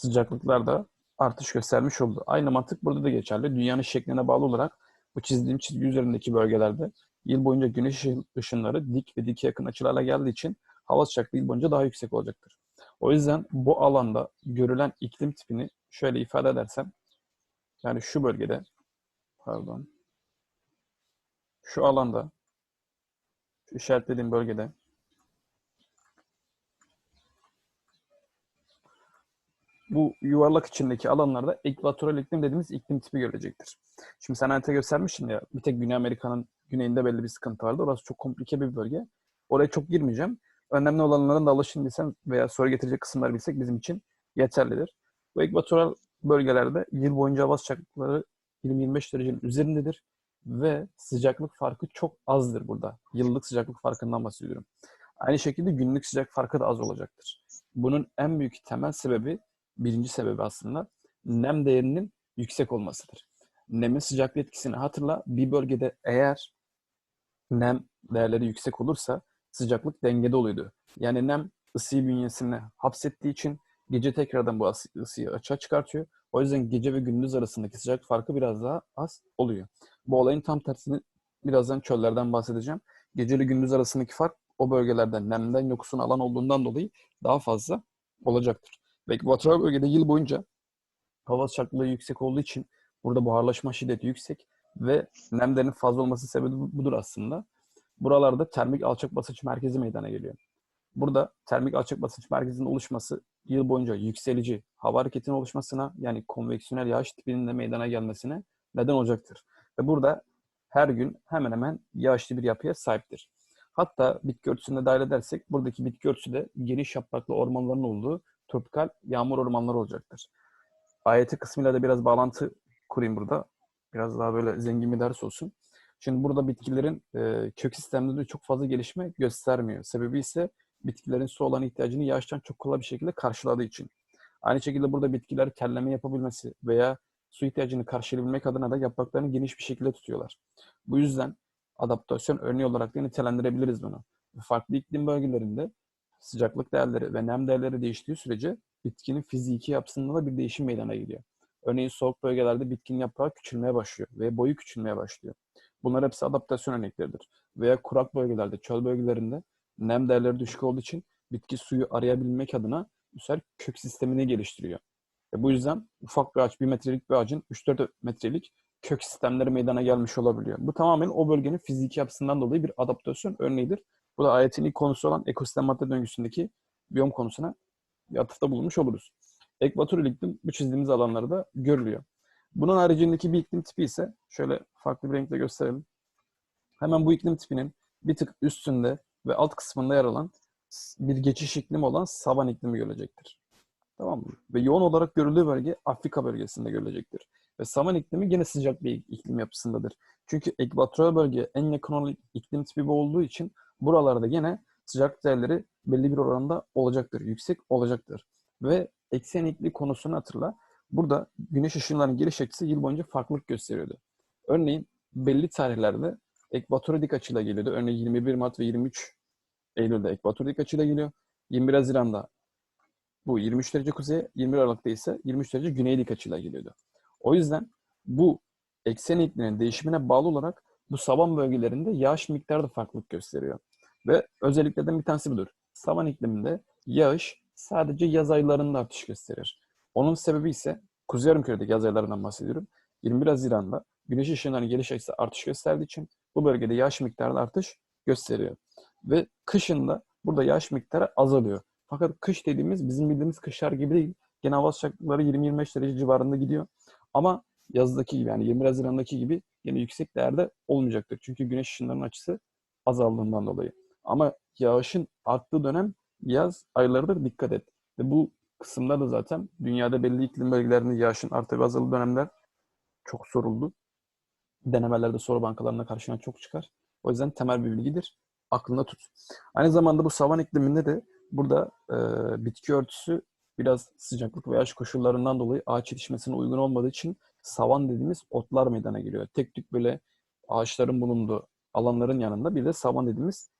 sıcaklıklar da artış göstermiş oldu. Aynı mantık burada da geçerli. Dünyanın şekline bağlı olarak bu çizdiğim çizgi üzerindeki bölgelerde yıl boyunca güneş ışınları dik ve dik yakın açılarla geldiği için hava sıcaklığı yıl boyunca daha yüksek olacaktır. O yüzden bu alanda görülen iklim tipini şöyle ifade edersem yani şu bölgede pardon şu alanda şu işaretlediğim bölgede bu yuvarlak içindeki alanlarda ekvatoral iklim dediğimiz iklim tipi görecektir. Şimdi sen harita göstermişsin ya bir tek Güney Amerika'nın güneyinde belli bir sıkıntı vardı. Orası çok komplike bir bölge. Oraya çok girmeyeceğim. Önemli olanların da alışın bilsen veya soru getirecek kısımları bilsek bizim için yeterlidir. Bu ekvatoral bölgelerde yıl boyunca hava sıcaklıkları 20-25 derecenin üzerindedir ve sıcaklık farkı çok azdır burada. Yıllık sıcaklık farkından bahsediyorum. Aynı şekilde günlük sıcak farkı da az olacaktır. Bunun en büyük temel sebebi, birinci sebebi aslında nem değerinin yüksek olmasıdır. Nemin sıcaklık etkisini hatırla. Bir bölgede eğer nem değerleri yüksek olursa sıcaklık dengede oluyordu. Yani nem ısıyı bünyesine hapsettiği için gece tekrardan bu ısıyı açığa çıkartıyor. O yüzden gece ve gündüz arasındaki sıcaklık farkı biraz daha az oluyor. Bu olayın tam tersini birazdan çöllerden bahsedeceğim. Gece ile gündüz arasındaki fark o bölgelerde nemden yoksun alan olduğundan dolayı daha fazla olacaktır. Ve ekvatoral bölgede yıl boyunca hava sıcaklığı yüksek olduğu için burada buharlaşma şiddeti yüksek ve nemlerin fazla olması sebebi budur aslında. Buralarda termik alçak basınç merkezi meydana geliyor. Burada termik alçak basınç merkezinin oluşması yıl boyunca yükselici hava hareketinin oluşmasına yani konveksiyonel yağış tipinin de meydana gelmesine neden olacaktır. Ve burada her gün hemen hemen yağışlı bir yapıya sahiptir. Hatta bitki örtüsünde dahil edersek buradaki bitki örtüsü de geniş yapraklı ormanların olduğu tropikal yağmur ormanları olacaktır. Ayeti kısmıyla da biraz bağlantı kurayım burada. Biraz daha böyle zengin bir ders olsun. Şimdi burada bitkilerin e, kök sistemlerinde çok fazla gelişme göstermiyor. Sebebi ise bitkilerin su olan ihtiyacını yağıştan çok kolay bir şekilde karşıladığı için. Aynı şekilde burada bitkiler kelleme yapabilmesi veya su ihtiyacını karşılayabilmek adına da yapraklarını geniş bir şekilde tutuyorlar. Bu yüzden adaptasyon örneği olarak da nitelendirebiliriz bunu. Farklı iklim bölgelerinde sıcaklık değerleri ve nem değerleri değiştiği sürece bitkinin fiziki yapısında da bir değişim meydana geliyor. Örneğin soğuk bölgelerde bitkinin yaprağı küçülmeye başlıyor ve boyu küçülmeye başlıyor. Bunlar hepsi adaptasyon örnekleridir. Veya kurak bölgelerde, çöl bölgelerinde nem değerleri düşük olduğu için bitki suyu arayabilmek adına sefer kök sistemini geliştiriyor. Ve bu yüzden ufak bir ağaç, bir metrelik bir ağacın 3-4 metrelik kök sistemleri meydana gelmiş olabiliyor. Bu tamamen o bölgenin fiziki yapısından dolayı bir adaptasyon örneğidir. Bu da ayetin ilk konusu olan ekosistem madde döngüsündeki biyom konusuna bir atıfta bulunmuş oluruz. Ekvatoral iklim bu çizdiğimiz alanlarda görülüyor. Bunun haricindeki bir iklim tipi ise şöyle farklı bir renkle gösterelim. Hemen bu iklim tipinin bir tık üstünde ve alt kısmında yer alan bir geçiş iklimi olan savan iklimi görülecektir. Tamam mı? Ve yoğun olarak görüldüğü bölge Afrika bölgesinde görülecektir. Ve savan iklimi yine sıcak bir iklim yapısındadır. Çünkü ekvatoral bölge en yakın olan iklim tipi bu olduğu için buralarda yine sıcak değerleri belli bir oranda olacaktır. Yüksek olacaktır. Ve eksen iklim konusunu hatırla. Burada güneş ışınlarının geliş açısı yıl boyunca farklılık gösteriyordu. Örneğin belli tarihlerde ekvatora dik açıyla geliyordu. Örneğin 21 Mart ve 23 Eylül'de ekvator dik açıyla geliyor. 21 Haziran'da bu 23 derece kuzeye, 21 Aralık'ta ise 23 derece güney dik açıyla geliyordu. O yüzden bu eksen ikliminin değişimine bağlı olarak bu savan bölgelerinde yağış miktarı da farklılık gösteriyor. Ve özelliklerden bir tanesi budur. Savan ikliminde yağış sadece yaz aylarında artış gösterir. Onun sebebi ise Kuzey Yarımküre'deki yaz aylarından bahsediyorum. 21 Haziran'da güneş ışınlarının geliş açısı artış gösterdiği için bu bölgede yağış miktarı artış gösteriyor. Ve kışında burada yağış miktarı azalıyor. Fakat kış dediğimiz bizim bildiğimiz kışlar gibi değil. Genel hava sıcaklıkları 20-25 derece civarında gidiyor. Ama yazdaki gibi yani 20 Haziran'daki gibi yine yüksek değerde olmayacaktır. Çünkü güneş ışınlarının açısı azaldığından dolayı. Ama yağışın arttığı dönem yaz aylarıdır dikkat et. Ve bu kısımda da zaten dünyada belli iklim bölgelerinde yağışın arttığı ve azaldığı dönemler çok soruldu. Denemelerde soru bankalarına karşına çok çıkar. O yüzden temel bir bilgidir. Aklında tut. Aynı zamanda bu savan ikliminde de burada e, bitki örtüsü biraz sıcaklık ve yaş koşullarından dolayı ağaç yetişmesine uygun olmadığı için savan dediğimiz otlar meydana geliyor. Tek tük böyle ağaçların bulunduğu alanların yanında bir de savan dediğimiz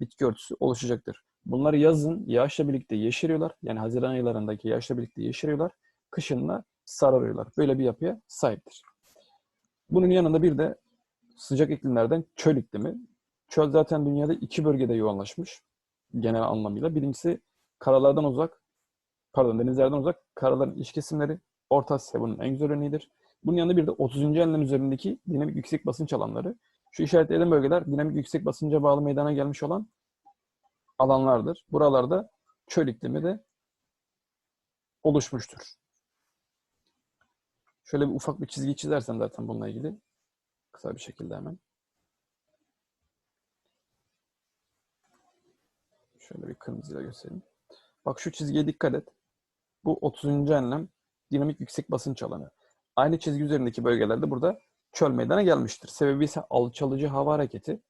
bitki örtüsü oluşacaktır. Bunlar yazın yağışla birlikte yeşeriyorlar. Yani Haziran aylarındaki yağışla birlikte yeşeriyorlar. kışınla sararıyorlar. Böyle bir yapıya sahiptir. Bunun yanında bir de sıcak iklimlerden çöl iklimi. Çöl zaten dünyada iki bölgede yoğunlaşmış genel anlamıyla. Birincisi karalardan uzak, pardon denizlerden uzak, karaların iç kesimleri. Orta Asya bunun en güzel örneğidir. Bunun yanında bir de 30. enlem üzerindeki dinamik yüksek basınç alanları. Şu işaretlediğim bölgeler dinamik yüksek basınca bağlı meydana gelmiş olan alanlardır. Buralarda çöl iklimi de oluşmuştur. Şöyle bir ufak bir çizgi çizersem zaten bununla ilgili kısa bir şekilde hemen. Şöyle bir kırmızıyla göstereyim. Bak şu çizgiye dikkat et. Bu 30. enlem dinamik yüksek basınç alanı. Aynı çizgi üzerindeki bölgelerde burada çöl meydana gelmiştir. Sebebi ise alçalıcı hava hareketi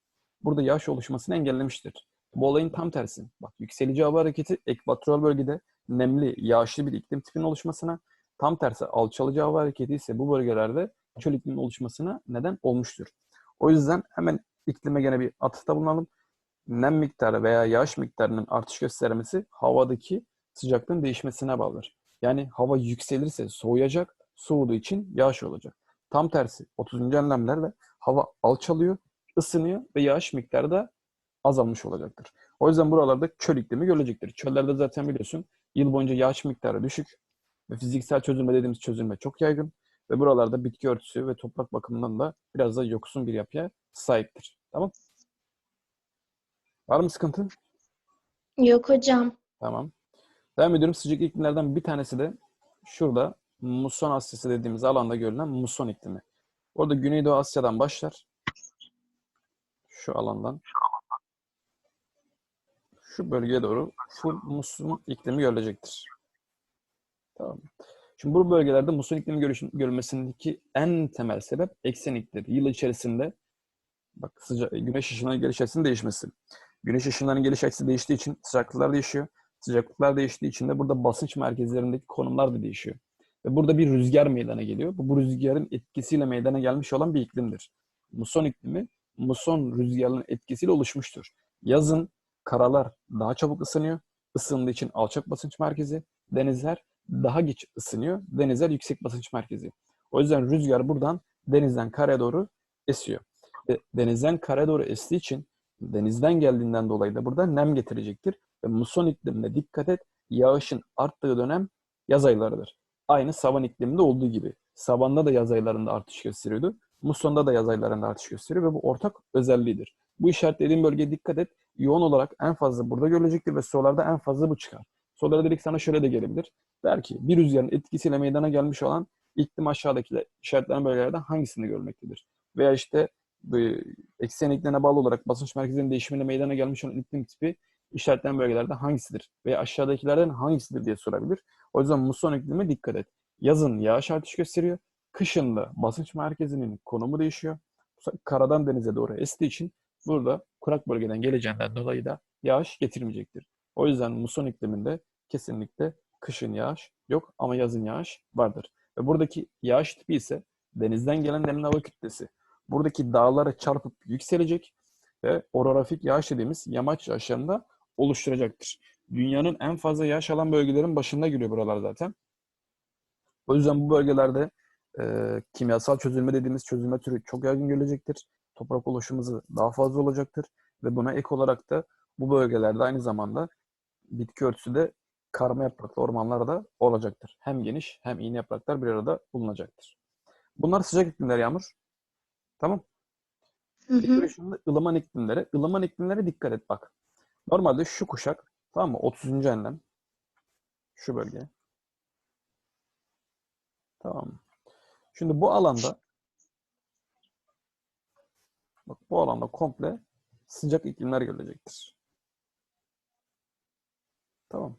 burada yağış oluşmasını engellemiştir. Bu olayın tam tersi. Bak yükselici hava hareketi ekvatoral bölgede nemli, yağışlı bir iklim tipinin oluşmasına, tam tersi alçalıcı hava hareketi ise bu bölgelerde çöl iklimin oluşmasına neden olmuştur. O yüzden hemen iklime gene bir atıfta bulunalım. Nem miktarı veya yağış miktarının artış göstermesi havadaki sıcaklığın değişmesine bağlıdır. Yani hava yükselirse soğuyacak, soğuduğu için yağış olacak. Tam tersi 30. enlemlerle hava alçalıyor, ısınıyor ve yağış miktarı da azalmış olacaktır. O yüzden buralarda çöl iklimi görülecektir. Çöllerde zaten biliyorsun yıl boyunca yağış miktarı düşük ve fiziksel çözülme dediğimiz çözülme çok yaygın ve buralarda bitki örtüsü ve toprak bakımından da biraz da yoksun bir yapıya sahiptir. Tamam? Var mı sıkıntı? Yok hocam. Tamam. Devam ediyorum. Sıcak iklimlerden bir tanesi de şurada Muson Asyası dediğimiz alanda görülen muson iklimi. Orada Güneydoğu Asya'dan başlar. Şu alandan. Şu bölgeye doğru full muson iklimi görülecektir. Tamam. Şimdi bu bölgelerde muson iklimi görülmesindeki en temel sebep ekseniktir. Yıl içerisinde bak sıcak, güneş ışınlarının geliş açısının değişmesi. Güneş ışınlarının geliş açısı değiştiği için sıcaklıklar değişiyor. Sıcaklıklar değiştiği için de burada basınç merkezlerindeki konumlar da değişiyor. Ve burada bir rüzgar meydana geliyor. Bu, bu rüzgarın etkisiyle meydana gelmiş olan bir iklimdir. Muson iklimi, muson rüzgarının etkisiyle oluşmuştur. Yazın karalar daha çabuk ısınıyor. Isındığı için alçak basınç merkezi. Denizler daha geç ısınıyor. Denizler yüksek basınç merkezi. O yüzden rüzgar buradan denizden karaya doğru esiyor. Ve denizden karaya doğru estiği için denizden geldiğinden dolayı da burada nem getirecektir. Ve muson iklimine dikkat et. Yağışın arttığı dönem yaz aylarıdır. Aynı savan ikliminde olduğu gibi. Savanda da yaz aylarında artış gösteriyordu. Muson'da da yaz aylarında artış gösteriyor ve bu ortak özelliğidir. Bu işaretlediğim bölgeye dikkat et. Yoğun olarak en fazla burada görülecektir ve sorularda en fazla bu çıkar. Sorulara direkt sana şöyle de gelebilir. Der ki bir rüzgarın etkisiyle meydana gelmiş olan iklim aşağıdaki işaretlenen bölgelerden hangisinde görülmektedir? Veya işte eksen iklimine bağlı olarak basınç merkezinin değişimine meydana gelmiş olan iklim tipi işaretlenen bölgelerden hangisidir? Veya aşağıdakilerden hangisidir diye sorabilir. O yüzden muson iklime dikkat et. Yazın yağış artış gösteriyor. Kışın da basınç merkezinin konumu değişiyor. Karadan denize doğru estiği için burada kurak bölgeden geleceğinden dolayı da yağış getirmeyecektir. O yüzden muson ikliminde kesinlikle kışın yağış yok ama yazın yağış vardır. Ve buradaki yağış tipi ise denizden gelen derin hava kütlesi. Buradaki dağlara çarpıp yükselecek ve orografik yağış dediğimiz yamaç yağışlarında oluşturacaktır. Dünyanın en fazla yağış alan bölgelerin başında geliyor buralar zaten. O yüzden bu bölgelerde e, kimyasal çözülme dediğimiz çözülme türü çok yaygın görülecektir. Toprak oluşumu daha fazla olacaktır. Ve buna ek olarak da bu bölgelerde aynı zamanda bitki örtüsü de karma yapraklı ormanlar da olacaktır. Hem geniş hem iğne yapraklar bir arada bulunacaktır. Bunlar sıcak iklimler Yağmur. Tamam. Hı hı. Şimdi ılıman iklimlere. ılıman iklimlere dikkat et bak. Normalde şu kuşak tamam mı? 30. enlem. Şu bölge. Tamam mı? Şimdi bu alanda bak bu alanda komple sıcak iklimler görülecektir. Tamam.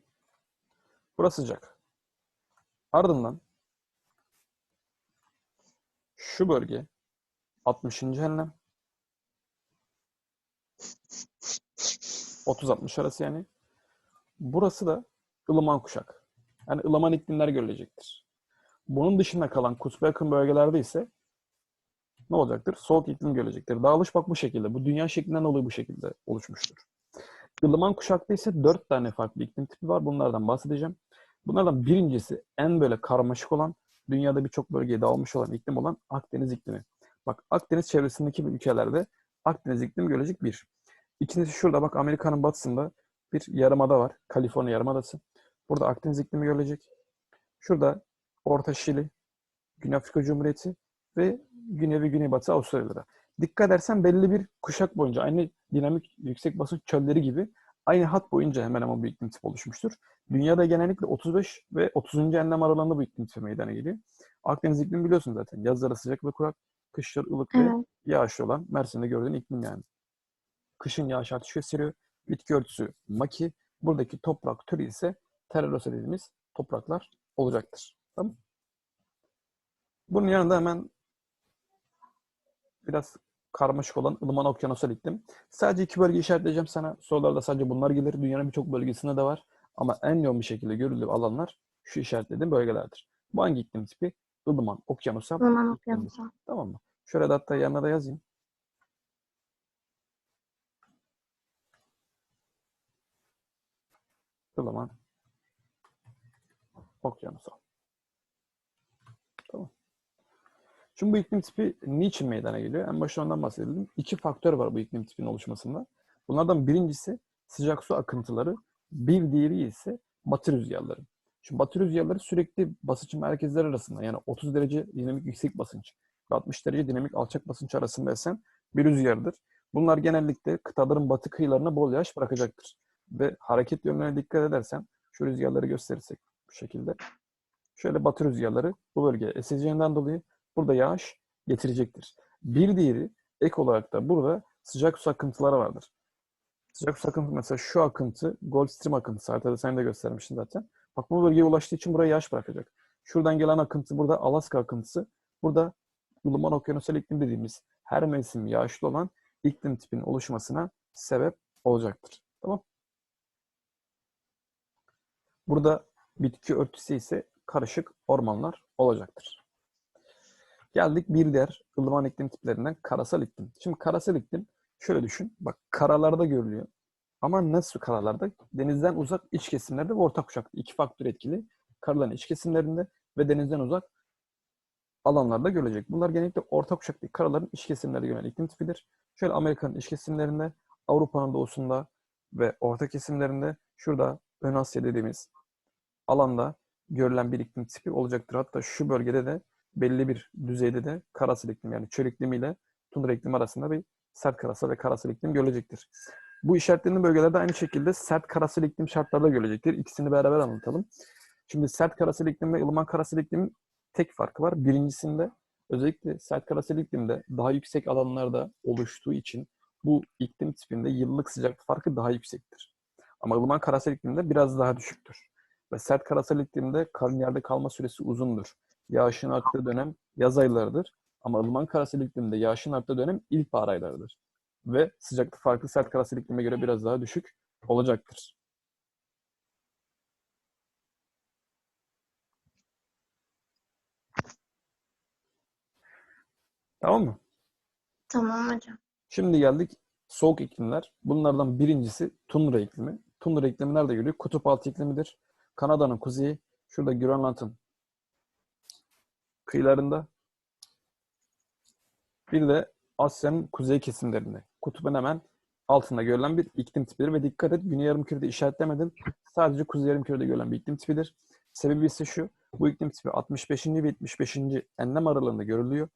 Burası sıcak. Ardından şu bölge 60. enlem 30-60 arası yani. Burası da ılıman kuşak. Yani ılıman iklimler görülecektir. Bunun dışında kalan kutba yakın bölgelerde ise ne olacaktır? Soğuk iklim görülecektir. Dağılış bak bu şekilde. Bu dünya şeklinden dolayı bu şekilde oluşmuştur. Ilıman kuşakta ise dört tane farklı iklim tipi var. Bunlardan bahsedeceğim. Bunlardan birincisi en böyle karmaşık olan, dünyada birçok bölgeye dağılmış olan iklim olan Akdeniz iklimi. Bak Akdeniz çevresindeki ülkelerde Akdeniz iklimi görecek bir. İkincisi şurada bak Amerika'nın batısında bir yarımada var. Kaliforniya yarımadası. Burada Akdeniz iklimi görülecek. Şurada Orta Şili, Güney Afrika Cumhuriyeti ve Güney ve Güneybatı Avustralya'da. Dikkat edersen belli bir kuşak boyunca aynı dinamik yüksek basınç çölleri gibi aynı hat boyunca hemen hemen bu iklim tipi oluşmuştur. Dünyada genellikle 35 ve 30. enlem aralığında bu iklim tipi meydana geliyor. Akdeniz iklimi biliyorsun zaten. Yazları sıcak ve kurak, kışları ılık ve Evet. yağışlı olan Mersin'de gördüğün iklim yani. Kışın yağış artış gösteriyor. Bitki örtüsü maki. Buradaki toprak türü ise terrarosa dediğimiz topraklar olacaktır. Tamam Bunun yanında hemen biraz karmaşık olan ılıman okyanusal iklim. Sadece iki bölge işaretleyeceğim sana. Sorularda sadece bunlar gelir. Dünyanın birçok bölgesinde de var. Ama en yoğun bir şekilde görüldüğü alanlar şu işaretlediğim bölgelerdir. Bu hangi iklim tipi? Ilıman okyanusal Ilıman okyanusal. Tamam mı? Şöyle de hatta yanına da yazayım. Ilıman okyanusal. Tamam. Şimdi bu iklim tipi niçin meydana geliyor? En başta ondan bahsedelim. İki faktör var bu iklim tipinin oluşmasında. Bunlardan birincisi sıcak su akıntıları, bir diğeri ise batı rüzgarları. Şimdi batı rüzgarları sürekli basınç merkezleri arasında yani 30 derece dinamik yüksek basınç ve 60 derece dinamik alçak basınç arasında esen bir rüzgardır. Bunlar genellikle kıtaların batı kıyılarına bol yağış bırakacaktır. Ve hareket yönlerine dikkat edersen şu rüzgarları gösterirsek bu şekilde. Şöyle batı rüzgarları bu bölgeye eseceğinden dolayı burada yağış getirecektir. Bir diğeri ek olarak da burada sıcak su akıntıları vardır. Sıcak su akıntı mesela şu akıntı Gulf Stream akıntısı. Haritada sen de göstermiştin zaten. Bak bu bölgeye ulaştığı için buraya yağış bırakacak. Şuradan gelen akıntı burada Alaska akıntısı. Burada ılıman okyanusal iklim dediğimiz her mevsim yağışlı olan iklim tipinin oluşmasına sebep olacaktır. Tamam. Burada bitki örtüsü ise karışık ormanlar olacaktır. Geldik bir diğer ılıman iklim tiplerinden karasal iklim. Şimdi karasal iklim şöyle düşün. Bak karalarda görülüyor. Ama nasıl karalarda? Denizden uzak iç kesimlerde ve orta kuşakta. iki faktör etkili. Karaların iç kesimlerinde ve denizden uzak alanlarda görülecek. Bunlar genellikle orta kuşaktaki karaların iç kesimlerinde görülen iklim tipidir. Şöyle Amerika'nın iç kesimlerinde, Avrupa'nın doğusunda ve orta kesimlerinde şurada Ön Asya dediğimiz alanda görülen bir iklim tipi olacaktır. Hatta şu bölgede de belli bir düzeyde de karasal iklim yani çöl iklimiyle tundra iklimi arasında bir sert karasal ve karasal iklim görülecektir. Bu işaretlenen bölgelerde aynı şekilde sert karasal iklim şartları da görülecektir. İkisini beraber anlatalım. Şimdi sert karasal iklim ve ılıman karasal iklimin tek farkı var. Birincisinde özellikle sert karasal iklimde daha yüksek alanlarda oluştuğu için bu iklim tipinde yıllık sıcaklık farkı daha yüksektir. Ama ılıman karasal iklimde biraz daha düşüktür. Ve sert karasal iklimde karın yerde kalma süresi uzundur. Yağışın arttığı dönem yaz aylarıdır. Ama ılıman karasal iklimde yağışın arttığı dönem ilkbahar aylarıdır. Ve sıcaklık farkı sert karasal iklime göre biraz daha düşük olacaktır. Tamam mı? Tamam hocam. Şimdi geldik soğuk iklimler. Bunlardan birincisi tundra iklimi. Tundra iklimi nerede görülüyor? Kutup altı iklimidir. Kanada'nın kuzeyi, şurada Grönland'ın kıyılarında. Bir de Asya'nın kuzey kesimlerinde. Kutubun hemen altında görülen bir iklim tipidir. Ve dikkat et Güney Yarımküre'de işaretlemedim. Sadece Kuzey Yarımküre'de görülen bir iklim tipidir. Sebebi ise şu. Bu iklim tipi 65. ve 75. enlem aralığında görülüyor.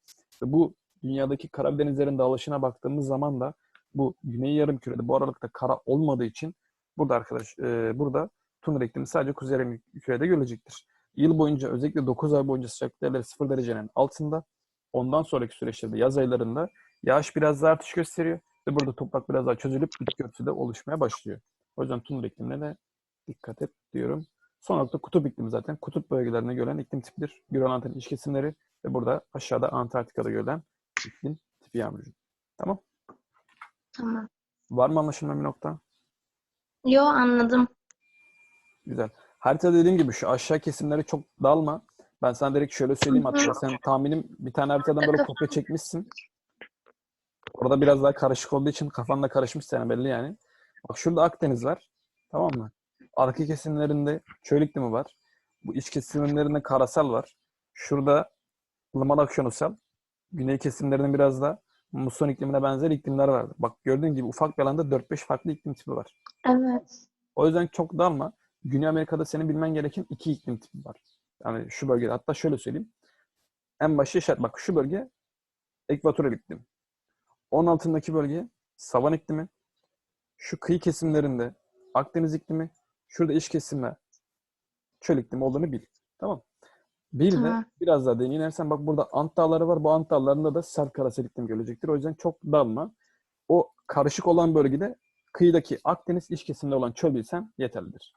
Ve bu dünyadaki kara denizlerin dağılışına baktığımız zaman da bu Güney Yarımküre'de bu aralıkta kara olmadığı için burada arkadaş e, burada tundra iklimi sadece Kuzey Yarımküre'de görülecektir. Yıl boyunca özellikle 9 ay boyunca sıcaklık değerleri 0 derecenin altında. Ondan sonraki süreçlerde yaz aylarında yağış biraz daha artış gösteriyor ve burada toprak biraz daha çözülüp bitki örtüsü de oluşmaya başlıyor. O yüzden tundra iklimine de dikkat et diyorum. Son olarak da kutup iklimi zaten. Kutup bölgelerine görülen iklim tipidir. Grönland'ın iç kesimleri ve burada aşağıda Antarktika'da görülen iklim tipi yağmurcu. Tamam. Tamam. Var mı anlaşılma bir nokta? Yo anladım. Güzel. Harita dediğim gibi şu aşağı kesimlere çok dalma. Ben sana direkt şöyle söyleyeyim hatta sen tahminim bir tane haritadan böyle kopya çekmişsin. Orada biraz daha karışık olduğu için kafan da karışmış senin belli yani. Bak şurada Akdeniz var. Tamam mı? Arka kesimlerinde çöl iklimi var. Bu iç kesimlerinde karasal var. Şurada ılıman okyanusal. Güney kesimlerinin biraz da muson iklimine benzer iklimler vardır. Bak gördüğün gibi ufak bir alanda 4-5 farklı iklim tipi var. Evet. O yüzden çok dalma. Güney Amerika'da senin bilmen gereken iki iklim tipi var. Yani şu bölgede. Hatta şöyle söyleyeyim. En başı işaret. Bak şu bölge ekvatoral iklim. Onun altındaki bölge savan iklimi. Şu kıyı kesimlerinde Akdeniz iklimi. Şurada iç kesimler çöl iklimi olduğunu bil. Tamam. Bir de Tamam. biraz daha inersen bak burada Ant Dağları var. Bu Ant Dağları'nda da sert karasal iklim gelecektir. O yüzden çok dalma. O karışık olan bölgede kıyıdaki Akdeniz iç kesiminde olan çöl bilsen yeterlidir.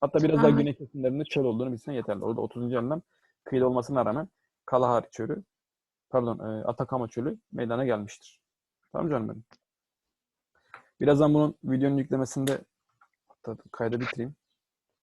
Hatta biraz daha Tamam. güney kesimlerinde çöl olduğunu bilsen yeterli. Orada 30. anlam kıyıda olmasına rağmen Kalahari çölü, pardon e, Atakama çölü meydana gelmiştir. Tamam canım benim. Birazdan bunun videonun yüklemesinde hatta kaydı bitireyim.